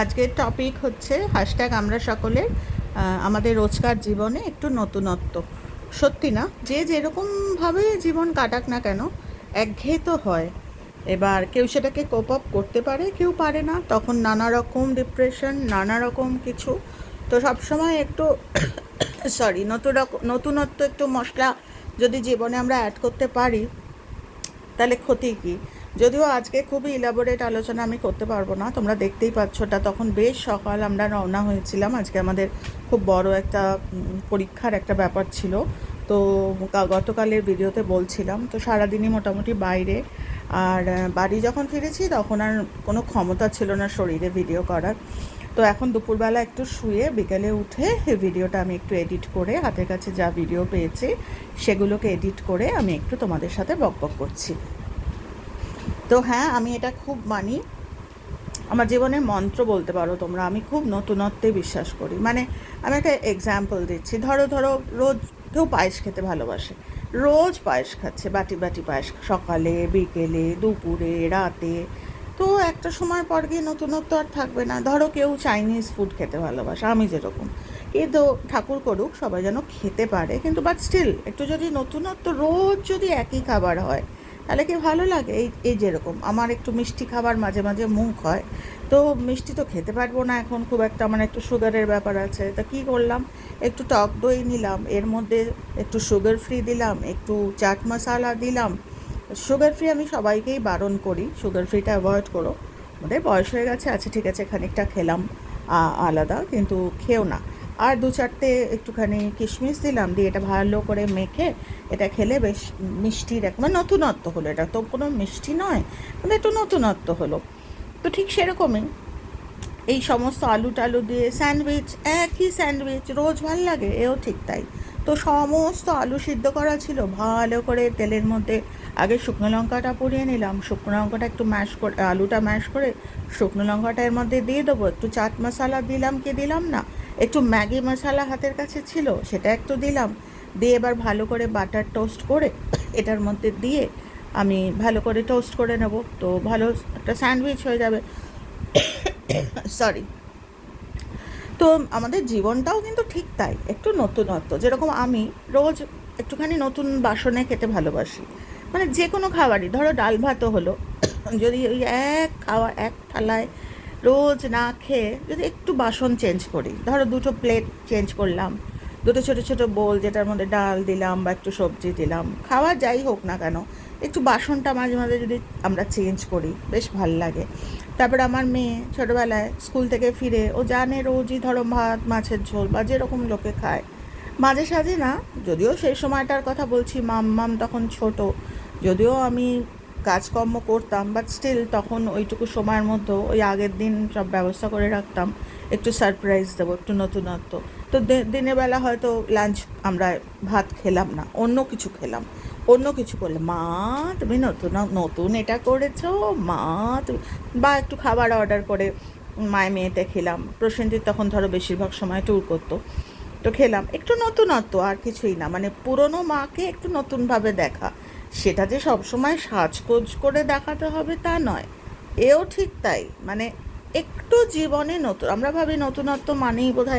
আজকের টপিক হচ্ছে হ্যাশট্যাগ আমরা সকলের আমাদের রোজকার জীবনে একটু নতুনত্ব। সত্যি না? যে যেরকমভাবে জীবন কাটাক না কেন একঘেয়ে তো হয়। এবার কেউ সেটাকে কোপ আপ করতে পারে, কেউ পারে না। তখন নানা রকম ডিপ্রেশন নানা রকম কিছু। তো সবসময় একটু সরি নতুন নতুনত্ব একটু মশলা যদি জীবনে আমরা অ্যাড করতে পারি, তাহলে ক্ষতি কি? যদিও আজকে খুবই ইলাবোরেট আলোচনা আমি করতে পারব না, তোমরা দেখতেই পাচ্ছ ওটা তখন বেশ সকাল আমরা রওনা হয়েছিলাম। আজকে আমাদের খুব বড় একটা পরীক্ষার একটা ব্যাপার ছিল। তো গতকালের ভিডিওতে বলছিলাম, তো সারাদিনই মোটামুটি বাইরে। আর বাড়ি যখন ফিরেছি তখন আর কোনো ক্ষমতা ছিল না শরীরে ভিডিও করার। তো এখন দুপুরবেলা একটু শুয়ে বিকেলে উঠে ভিডিওটা আমি একটু এডিট করে হাতের কাছে যা ভিডিও পেয়েছি সেগুলোকে এডিট করে আমি একটু তোমাদের সাথে বকবক করছি। তো হ্যাঁ আমি এটা খুব মানি। আমার জীবনের মন্ত্র বলতে পারো তোমরা, আমি খুব নতুনত্বে বিশ্বাস করি। মানে আমি একটা এক্সাম্পল দিচ্ছি। ধরো ধরো, রোজ কেউ পায়েস খেতে ভালোবাসে। রোজ পায়েস খাচ্ছে, বাটি বাটি পায়েস সকালে, বিকেলে, দুপুরে, রাতে। তো একটা সময় পর গিয়ে নতুনত্ব আর থাকবে না। ধরো কেউ চাইনিজ ফুড খেতে ভালোবাসে, আমি যেরকম। কিন্তু ঠাকুর করুক, সবাই যেন খেতে পারে। কিন্তু বাট স্টিল একটু যদি নতুনত্ব, রোজ যদি একই খাবার হয় তাহলে কি ভালো লাগে? এই এই যেরকম। আমার একটু মিষ্টি খাবার মাঝে মাঝে মুখ হয়। তো মিষ্টি তো খেতে পারব না এখন, খুব একটা আমার একটু সুগারের ব্যাপার আছে। তা কী করলাম? একটু টক দই নিলাম, এর মধ্যে একটু সুগার ফ্রি দিলাম, একটু চাট মশালা দিলাম। সুগার ফ্রি আমি সবাইকেই বারণ করি সুগার ফ্রিটা অ্যাভয়েড করো। আমাদের বয়স হয়ে গেছে আচ্ছা ঠিক আছে, খানিকটা খেলাম আলাদা, কিন্তু খেও না। আর দু চারটে একটুখানি কিশমিশ দিলাম, দিয়ে এটা ভালো করে মেখে এটা খেলে বেশ মিষ্টি রকম মানে নতুনত্ব হলো এটা। তো কোনো মিষ্টি নয় মানে একটু নতুনত্ব হলো। তো ঠিক সেরকমই এই সমস্ত আলু টালু দিয়ে স্যান্ডউইচ, একই স্যান্ডউইচ, রোজ ভালো লাগে, এও ঠিক তাই। তো সমস্ত আলু সিদ্ধ করা ছিল। ভালো করে তেলের মধ্যে আগে শুকনো লঙ্কাটা পুড়িয়ে নিলাম। শুকনো লঙ্কাটা একটু ম্যাশ করে, আলুটা ম্যাশ করে শুকনো লঙ্কাটা এর মধ্যে দিয়ে দেবো। একটু চাট মশলা দিলাম কি দিলাম না, একটু ম্যাগি মশলা হাতের কাছে ছিল সেটা একটু দিলাম। দিয়ে এবার ভালো করে বাটার টোস্ট করে এটার মধ্যে দিয়ে আমি ভালো করে টোস্ট করে নেব। তো ভালো একটা স্যান্ডউইচ হয়ে যাবে। সরি তো আমাদের জীবনটাও কিন্তু ঠিক তাই, একটু নতুনত্ব। যেরকম আমি রোজ একটুখানি নতুন বাসনে খেতে ভালোবাসি। মানে যে কোনো খাবারই, ধরো ডাল ভাতও হলো, যদি ওই এক খাওয়া, এক থালায় রোজ না খেয়ে যদি একটু বাসন চেঞ্জ করি, ধরো দুটো প্লেট চেঞ্জ করলাম দুটো ছোটো ছোটো বোল যেটার মধ্যে ডাল দিলাম বা একটু সবজি দিলাম, খাওয়া যাই হোক না কেন, একটু বাসনটা মাঝে মাঝে যদি আমরা চেঞ্জ করি, বেশ ভালো লাগে। তারপর আমার মেয়ে ছোটোবেলায় স্কুল থেকে ফিরে, ও জানে রোজই ধরো ভাত, মাছের ঝোল বা যেরকম লোকে খায়। মাঝে সাঝে না, যদিও সেই সময়টার কথা বলছি মাম মাম তখন ছোট, যদিও আমি কাজকর্ম করতাম বাট স্টিল তখন ওইটুকু সময়ের মধ্যে ওই আগের দিন সব ব্যবস্থা করে রাখতাম। একটু সারপ্রাইজ দেবো, একটু নতুনত্ব। তো দিনের বেলা হয়তো লাঞ্চ আমরা ভাত খেলাম না, অন্য কিছু খেলাম। অন্য কিছু করলে, মা, তুমি নতুন নতুন এটা করেছ? মা তুমি বা একটু খাবার অর্ডার করে মায়ে মেয়েতে খেলাম। প্রসেনজিৎ তখন ধরো বেশিরভাগ সময় ট্যুর করতো। তো খেলাম, একটু নতুনত্ব আর কিছুই না। মানে পুরনো মাকে একটু নতুনভাবে দেখা। সেটা যে সবসময় সাজকোজ করে দেখাতে হবে তা নয়। এও ঠিক তাই। মানে একটু জীবনে নতুন, আমরা ভাবি নতুনত্ব মানেই বোধহয়